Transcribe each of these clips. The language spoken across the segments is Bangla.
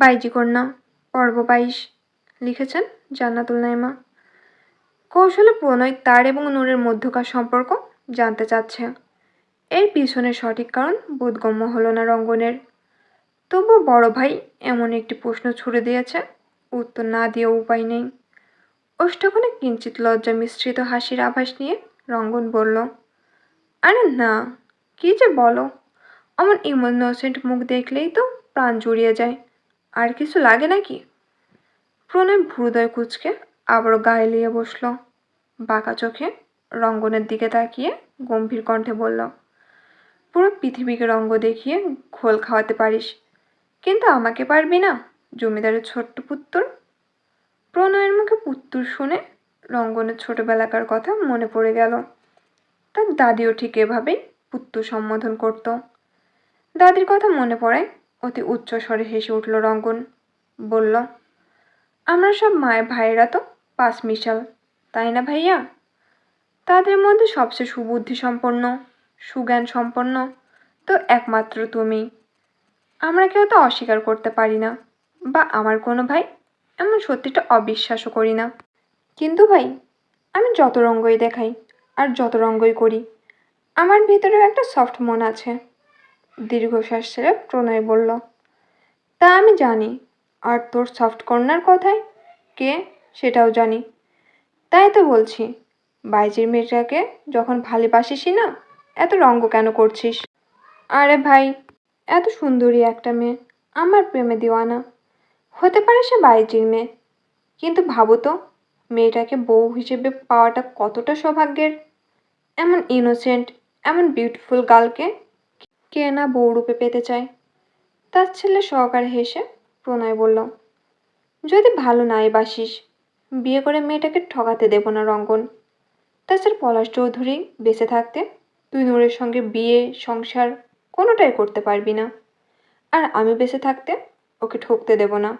বাইজি কন্যা, পর্ব বাইশ, লিখেছেন জান্নাতুল নাইমা। কৌশলে প্রণয় তার এবং নূরের মধ্যকার সম্পর্ক জানতে চাচ্ছে। এর পিছনে সঠিক কারণ বোধগম্য হলো না রঙ্গনের। তবু বড় ভাই এমন একটি প্রশ্ন ছুড়ে দিয়েছে, উত্তর না দিয়েও উপায় নেই। ওষ্ঠকনে কিঞ্চিত লজ্জা মিশ্রিত হাসির আভাস নিয়ে রঙ্গন বলল, আরে না, কি যে বলো। আমার ইমোনোসেন্ট মুখ দেখলেই তো প্রাণ জুড়িয়ে যায়। আর কিছু লাগে নাকি? প্রণয় ভ্রুদয় কুচকে আবারও গায়ে লিয়ে বসল। বাঁকা চোখে রঙ্গনের দিকে তাকিয়ে গম্ভীর কণ্ঠে বলল পুরো পৃথিবীকে রঙ্গ দেখিয়ে ঘোল খাওয়াতে পারিস, কিন্তু আমাকে পারবি না, জমিদারের ছোট্ট পুত্র প্রণয়ের মুখে পুত্তুর শুনে রঙ্গনের ছোটবেলাকার কথা মনে পড়ে গেল। তার দাদিও ঠিক এভাবেই পুত্তু সম্বোধন করত। দাদির কথা মনে পড়ায় অতি উচ্চ স্বরে হেসে উঠল রঙ্গন। বলল, আমরা সব মায়ের ভাইয়েরা তো, পাঁচ মিশাল, তাই না ভাইয়া? তাদের মধ্যে সবচেয়ে সুবুদ্ধি সম্পন্ন, সুজ্ঞান সম্পন্ন তো একমাত্র তুমি। আমরা কেউ তো অস্বীকার করতে পারি না, বা আমার কোনো ভাই এমন সত্যিটা অবিশ্বাসও করি না। কিন্তু ভাই, আমি যত রঙ্গই দেখাই আর যত রঙ্গই করি, আমার ভিতরেও একটা সফট মন আছে। দীর্ঘশ্বাস ছেড়ে প্রণয় বলল, তা আমি জানি। আর তোর সফট কর্নার কথায়? কে? সেটাও জানি। তাই তো বলছি, বাইজির মেয়েটাকে যখন ভালোবাসিসই না, এত রঙ্গ কেন করছিস? আরে ভাই, এত সুন্দরী একটা মেয়ে, আমার প্রেমে দিওয়ানা। হতে পারে সে বাইজির মেয়ে, কিন্তু ভাবো তো, মেয়েটাকে বউ হিসেবে পাওয়াটা কতটা সৌভাগ্যের? এমন ইনোসেন্ট এমন বিউটিফুল গার্লকে কে না বউরূপে পেতে চায়। তার ছেলে সহকারে হেসে প্রণয় বলল, যদি ভালো নাই বাসিস, বিয়ে করে মেয়েটাকে ঠকাতে দেব না রঙ্গন। তাছাড়া পলাশ চৌধুরী বেঁচে থাকতে তুই নূরের সঙ্গে বিয়ে, সংসার কোনোটাই করতে পারবি না। আর আমি বেঁচে থাকতে ওকে ঠকতে দেব না।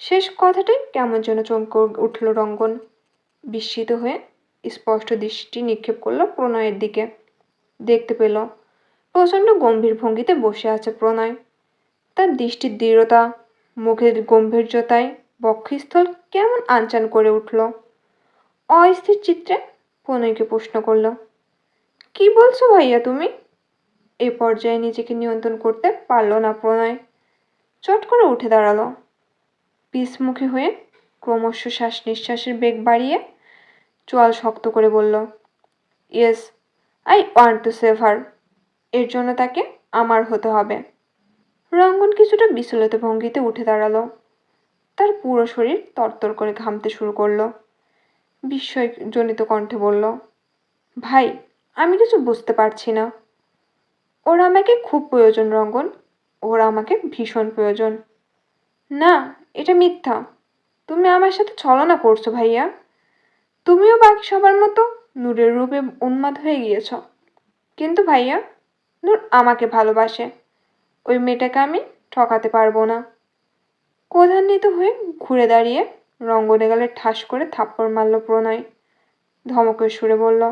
শেষ কথাটাই কেমন যেন চমক উঠল রঙ্গন। বিস্মিত হয়ে স্পষ্ট দৃষ্টি নিক্ষেপ করল প্রণয়ের দিকে। দেখতে পেল প্রচণ্ড গম্ভীর ভঙ্গিতে বসে আছে প্রণয়। তার দৃষ্টির দৃঢ়তা, মুখের গম্ভীর্যতায় বক্ষস্থল কেমন আনচান করে উঠল। অস্থির চিত্রে প্রণয়কে প্রশ্ন করল, কি বলছো ভাইয়া তুমি? এই পর্যায়ে নিজেকে নিয়ন্ত্রণ করতে পারল না প্রণয়। চট করে উঠে দাঁড়াল। পিসমুখী হয়ে ক্রমশ শ্বাস নিঃশ্বাসের বেগ বাড়িয়ে চোয়াল শক্ত করে বলল yes I want to save her এর জন্য তাকে আমার হতে হবে। রঙ্গন কিছুটা বিচলিত ভঙ্গিতে উঠে দাঁড়াল। তার পুরো শরীর তরতর করে ঘামতে শুরু করল। বিস্ময়জনিত কণ্ঠে বলল, ভাই, আমি কিছু বুঝতে পারছি না। ওরা আমাকে খুব প্রয়োজন, রঙ্গন। ওরা আমাকে ভীষণ প্রয়োজন। না, এটা মিথ্যা। তুমি আমার সাথে ছলনা করছ, ভাইয়া। তুমিও বাকি সবার মতো নূরের রূপে উন্মাদ হয়ে গিয়েছ। কিন্তু ভাইয়া নূর আমাকে ভালোবাসে। ওই মেয়েটাকে আমি ঠকাতে পারব না। ক্রোধান্বিত হয়ে ঘুরে দাঁড়িয়ে রঙ্গনে গেলে ঠাস করে থাপ্পড় মারল প্রণয়। ধমকের সুরে বলল,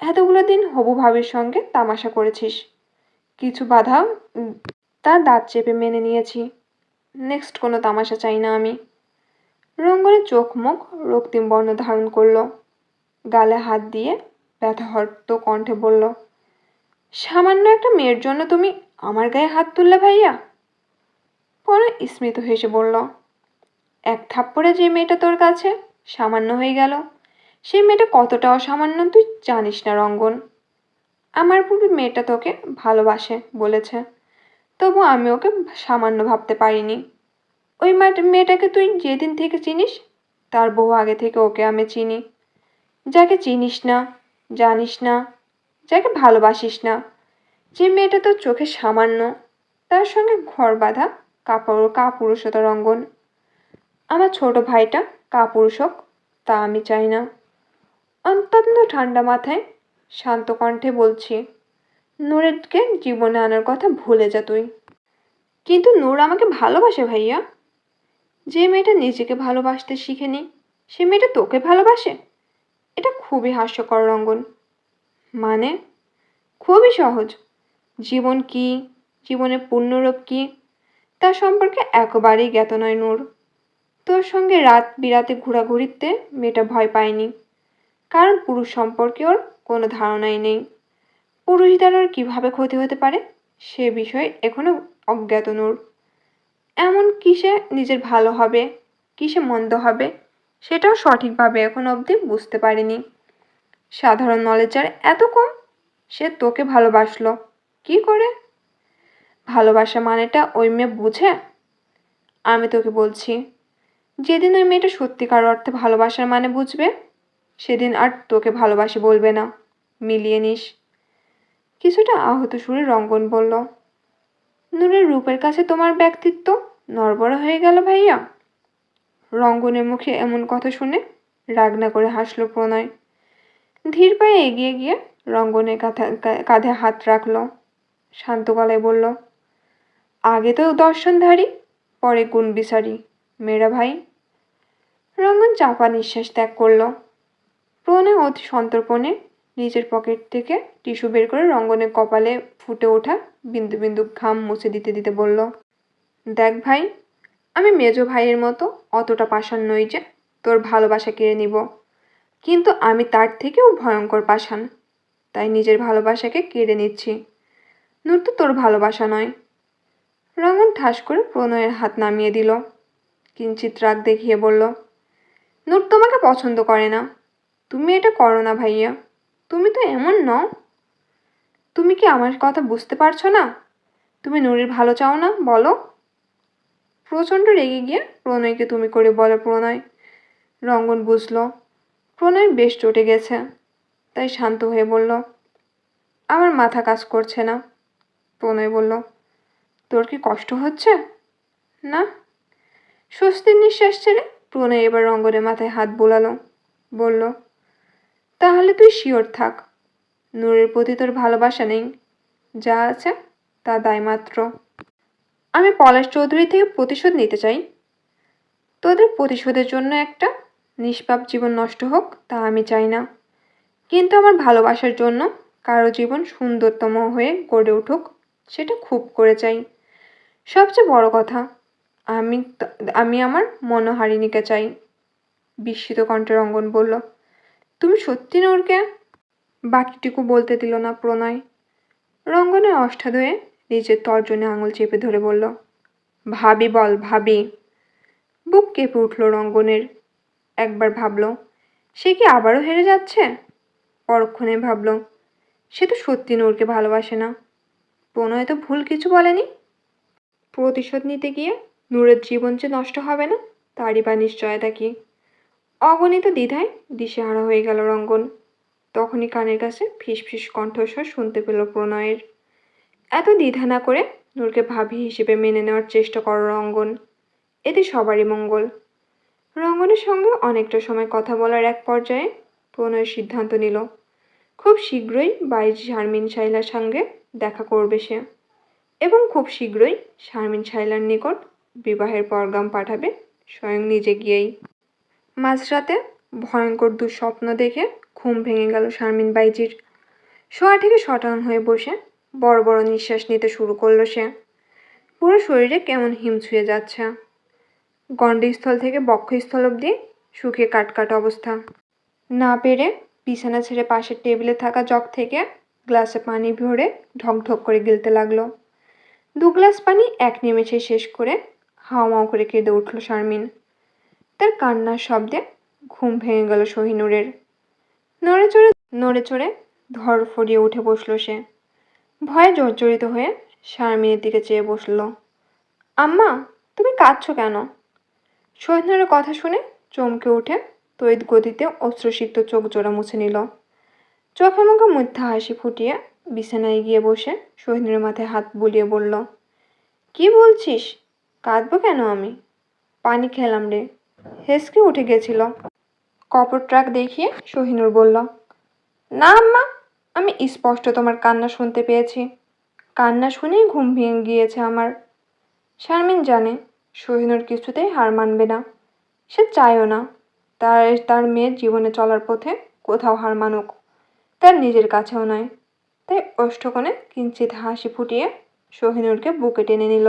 এতগুলো দিন হবু ভাবির সঙ্গে তামাশা করেছিস। কিছু বাধা তা দাঁত চেপে মেনে নিয়েছি। নেক্সট কোনো তামাশা চাই না আমি। রঙ্গনের চোখ মুখ রক্তিম বর্ণ ধারণ করল। গালে হাত দিয়ে ব্যথাহর্ত কণ্ঠে বলল সামান্য একটা মেয়ের জন্য তুমি আমার গায়ে হাত তুললে ভাইয়া? পরে স্মৃত হেসে বলল, এক থাপ্পড়ে যে মেয়েটা তোর কাছে সামান্য হয়ে গেল সেই মেয়েটা কতটা অসামান্য তুই জানিস না রঙ্গন। আমার পূর্বে মেয়েটা তোকে ভালোবাসে, বলেছে, তবু আমি ওকে সামান্য ভাবতে পারিনি। ওই মেয়েটা- মেয়েটাকে তুই যেদিন থেকে চিনিস, তার বহু আগে থেকে ওকে আমি চিনি। যাকে চিনিস না, জানিস না যাকে ভালোবাসিস না। যে মেয়েটা তোর চোখে সামান্য, তার সঙ্গে ঘর বাঁধা কাপড় কাপুরুষতা রঙ্গন আমার ছোট ভাইটা কাপুরুষ হোক তা আমি চাই না। অত্যন্ত ঠান্ডা মাথায় শান্ত কণ্ঠে বলছি, নূরেরকে জীবনে আনার কথা ভুলে যা তুই। কিন্তু নূর আমাকে ভালোবাসে ভাইয়া। যে মেয়েটা নিজেকে ভালোবাসতে শিখেনি, সে মেয়েটা তোকে ভালোবাসে? এটা খুবই হাস্যকর রঙ্গন মানে খুবই সহজ। জীবন কি? জীবনের পূর্ণরূপ কি? তার সম্পর্কে একেবারেই জ্ঞাত নয় নূর। তোর সঙ্গে রাত বিরাতে ঘোরাঘুরিতে মেয়েটা ভয় পায়নি। কারণ পুরুষ সম্পর্কে ওর কোনো ধারণাই নেই। পুরুষ দ্বারা কীভাবে ক্ষতি হতে পারে সে বিষয়ে এখনও অজ্ঞাত নূর। এমন কিসে নিজের ভালো হবে? কিসে মন্দ হবে? সেটাও সঠিকভাবে এখন অবধি বুঝতে পারিনি। সাধারণ নলেজ যার এত কম? সে তোকে ভালোবাসলো। কি করে? ভালোবাসা মানেটা ওই মেয়ে বুঝে? আমি তোকে বলছি, যেদিন ওই মেয়েটা সত্যিকার অর্থে ভালোবাসার মানে বুঝবে, সেদিন আর তোকে ভালোবাসি বলবে না। মিলিয়ে নিস। কিছুটা আহত সুরে রঙ্গন বলল, নূরের রূপের কাছে তোমার ব্যক্তিত্ব নড়বড় হয়ে গেল ভাইয়া? রঙ্গনের মুখে এমন কথা শুনে রাগ না করে হাসলো প্রণয়। ধীর পায়ে এগিয়ে গিয়ে রঙ্গনের কাঁথা- কাঁধে হাত রাখল। শান্ত গলায় বলল, আগে তো দর্শনধারী, পরে গুণ বিচারি মেয়েরা ভাই। রঙ্গন চাপা নিঃশ্বাস ত্যাগ করল। প্রণয় অতি সন্তর্পণে নিজের পকেট থেকে টিস্যু বের করে রঙ্গনের কপালে ফুটে ওঠা বিন্দু বিন্দু ঘাম মুছে দিতে দিতে বলল, দেখ ভাই, আমি মেজো ভাইয়ের মতো অতটা পাষাণ নই যে তোর ভালোবাসা কেড়ে নিব। কিন্তু আমি তার থেকেও ভয়ঙ্কর পাষাণ। তাই নিজের ভালোবাসাকে কেড়ে নিচ্ছি। নূর তো তোর ভালোবাসা নয়। রঙ্গন ঠাস করে প্রণয়ের হাত নামিয়ে দিল। কিঞ্চিত রাগ দেখিয়ে বলল, নূর তোমাকে পছন্দ করে না। তুমি এটা করো না ভাইয়া। তুমি তো এমন নও। তুমি কি আমার কথা বুঝতে পারছ না? তুমি নূরের ভালো চাও না, বলো? প্রচণ্ড রেগে গিয়ে প্রণয়কে তুমি করে বলে প্রণয়। রঙ্গন বুঝলো প্রণয় বেশ চটে গেছে। তাই শান্ত হয়ে বলল, আমার মাথা কাজ করছে না। প্রণয় বলল, তোর কি কষ্ট হচ্ছে? না। স্বস্তির নিঃশ্বাস ছেড়ে? প্রণয় এবার রঙ্গনের মাথায় হাত বোলালো, বলল, তাহলে তুই শিওর থাক। নূরের প্রতি তোর ভালোবাসা নেই। যা আছে তা দায়মাত্র আমি পলাশ চৌধুরী থেকে প্রতিশোধ নিতে চাই। তোদের প্রতিশোধের জন্য একটা নিষ্পাপ জীবন নষ্ট হোক, তা আমি চাই না। কিন্তু আমার ভালোবাসার জন্য কারও জীবন সুন্দরতম হয়ে গড়ে উঠুক, সেটা খুব করে চাই। সবচেয়ে বড় কথা, আমি আমি আমার মনোহারিণীকে চাই। বিস্মিত কণ্ঠে রঙ্গন বলল, তুমি সত্যি নূরকে? বাকিটুকু বলতে দিল না প্রণয়। রঙ্গনের অষ্টাদয়ে নিজের তর্জনে আঙুল চেপে ধরে বলল, ভাবি বল, ভাবি। বুক কেঁপে উঠল রঙ্গনের। একবার ভাবল, সে কি আবারও হেরে যাচ্ছে? পরক্ষণে ভাবল, সে তো সত্যি নূরকে ভালোবাসে না। প্রণয় তো ভুল কিছু বলেনি। প্রতিশোধ নিতে গিয়ে নূরের জীবন যে নষ্ট হবে না, তারই বা নিশ্চয়তা কি? অগণিত দ্বিধায় দিশেহারা হয়ে গেল রঙ্গন। তখনই কানের কাছে ফিসফিস কণ্ঠস্বর শুনতে পেল প্রণয়ের। এত দ্বিধা না করে নূরকে ভাবি হিসেবে মেনে নেওয়ার চেষ্টা করো রঙ্গন। এতে সবারই মঙ্গল। রঙ্গনের সঙ্গে অনেকটা সময় কথা বলার এক পর্যায়ে প্রণয়ের সিদ্ধান্ত নিল। খুব শীঘ্রই বাইশ শারমিন শাইলার সঙ্গে দেখা করবে সে এবং খুব শীঘ্রই শারমিন শাইলার নিকট বিবাহের পরগাম পাঠাবে স্বয়ং নিজে গিয়েই। মাঝরাতে ভয়ঙ্কর দুঃস্বপ্ন দেখে ঘুম ভেঙে গেল শারমিন বাইজির। শোয়া থেকে শটান হয়ে বসে বড় বড় নিঃশ্বাস নিতে শুরু করল সে। পুরো শরীরে কেমন হিম ছুঁয়ে যাচ্ছে। গণ্ডস্থল থেকে বক্ষস্থল অবধি শুকিয়ে কাটকাট অবস্থা। না পেরে বিছানা ছেড়ে পাশের টেবিলে থাকা জগ থেকে গ্লাসে পানি ভরে ঢকঢক করে গিলতে লাগল। দু গ্লাস পানি এক নিমেষে শেষ করে হাওমাও করে কেঁদে উঠল শারমিন। তার কান্নার শব্দে ঘুম ভেঙে গেল শহীনুরের। নড়ে চড়ে নড়ে চড়ে ধর ফরিয়ে উঠে বসল সে। ভয়ে জর্জরিত হয়ে শারমিনের দিকে চেয়ে বসল। আম্মা, তুমি কাঁদছো কেন? শহীদুরের কথা শুনে চমকে উঠে তড়িৎ গতিতে অশ্রুসিক্ত চোখ জোড়া মুছে নিল। চোখে মুখে মিথ্যা হাসি ফুটিয়ে বিছানায় গিয়ে বসে শহীদুরের মাথায় হাত বুলিয়ে বলল, কি বলছিস? কাঁদবো কেন আমি? পানি খেলাম রে। হেসকে উঠে গেছিল। কপর ট্রাক দেখিয়ে শহীনুর বলল, না আম্মা, আমি স্পষ্ট তোমার কান্না শুনতে পেয়েছি। কান্না শুনেই ঘুম ভেঙে গিয়েছে আমার। শারমিন জানে শহীনুর কিছুতেই হার মানবে না। সে চায়ও না। তার তার মেয়ের জীবনে চলার পথে কোথাও হার মানুক। তার নিজের কাছেও নয়। তাই অষ্টকোণে কিঞ্চিত হাসি ফুটিয়ে সহিনুরকে বুকে টেনে নিল।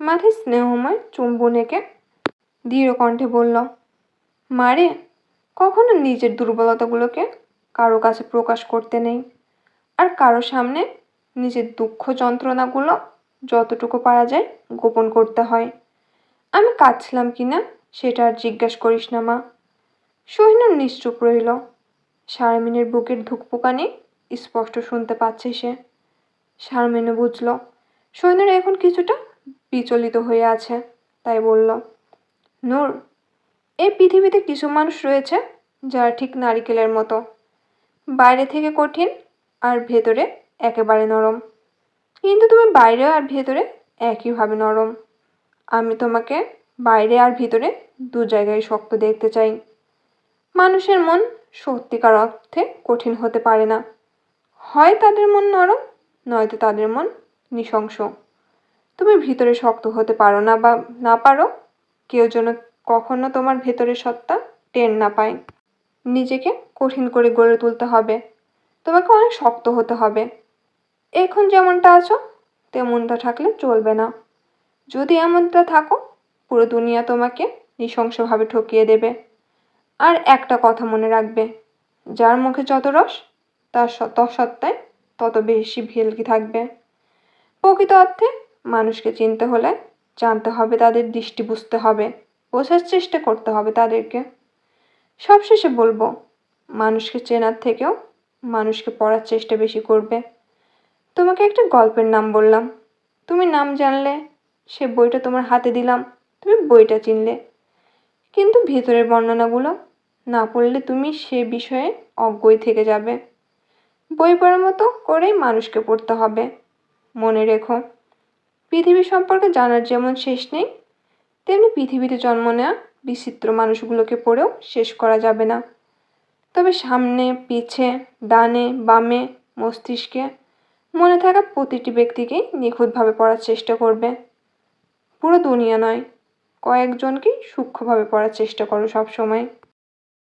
মাথায় স্নেহময় চুম্বন এঁকে দৃঢ় কণ্ঠে বলল, মারে, কখনো নিজের দুর্বলতাগুলোকে কারও কাছে প্রকাশ করতে নেই। আর কারও সামনে নিজের দুঃখ যন্ত্রণাগুলো যতটুকু পারা যায় গোপন করতে হয়। আমি কাঁদছিলাম কি না সেটা আর জিজ্ঞাস করিস না, মা। সোহিনুর নিশ্চুপ রইল। শারমিনের বুকের ধুকপুকানি স্পষ্ট শুনতে পাচ্ছে সে। শারমিনও বুঝল সৈন্যরা এখন কিছুটা বিচলিত হয়ে আছে, তাই বলল, নূর, এই পৃথিবীতে কিছু মানুষ রয়েছে যারা ঠিক নারিকেলের মতো। বাইরে থেকে কঠিন আর ভেতরে একেবারে নরম। কিন্তু তুমি বাইরে আর ভেতরে একইভাবে নরম। আমি তোমাকে বাইরে আর ভিতরে দু জায়গায় শক্ত দেখতে চাই। মানুষের মন সত্যিকার অর্থে কঠিন হতে পারে না। হয় তাদের মন নরম, নয়তো তাদের মন নৃশংস। তুমি ভিতরে শক্ত হতে পারো না বা না পারো, কেউ যেন কখনো তোমার ভেতরের সত্তা টের না পায়। নিজেকে কঠিন করে গড়ে তুলতে হবে। তোমাকে অনেক শক্ত হতে হবে। এখন যেমনটা আছো, তেমনটা থাকলে চলবে না। যদি এমনটা থাকো, পুরো দুনিয়া তোমাকে নৃশংসভাবে ঠকিয়ে দেবে। আর একটা কথা মনে রাখবে, যার মুখে যত রস, তার সত্ত্বায় তত বেশি ভেলকি থাকবে। প্রকৃত অর্থে মানুষকে চিনতে হলে জানতে হবে, তাদের দৃষ্টি বুঝতে হবে, বোঝার চেষ্টা করতে হবে তাদেরকে। সবশেষে বলব, মানুষকে চেনার থেকেও মানুষকে পড়ার চেষ্টা বেশি করবে। তোমাকে একটা গল্পের নাম বললাম। তুমি নাম জানলে, সে বইটা তোমার হাতে দিলাম, তুমি বইটা চিনলে। কিন্তু ভেতরের বর্ণনাগুলো না পড়লে তুমি সে বিষয়ে অজ্ঞই থেকে যাবে। বই পড়ার মতো করেই মানুষকে পড়তে হবে। মনে রেখো, পৃথিবী সম্পর্কে জানার যেমন শেষ নেই, তেমনি পৃথিবীতে জন্ম নেওয়া বিচিত্র মানুষগুলোকে পড়েও শেষ করা যাবে না। তবে সামনে, পিছে, ডানে, বামে মস্তিষ্কে মনে থাকা প্রতিটি ব্যক্তিকেই নিখুঁতভাবে পড়ার চেষ্টা করবে। পুরো দুনিয়া নয়, কয়েকজনকেই সূক্ষ্মভাবে পড়ার চেষ্টা করো সবসময়।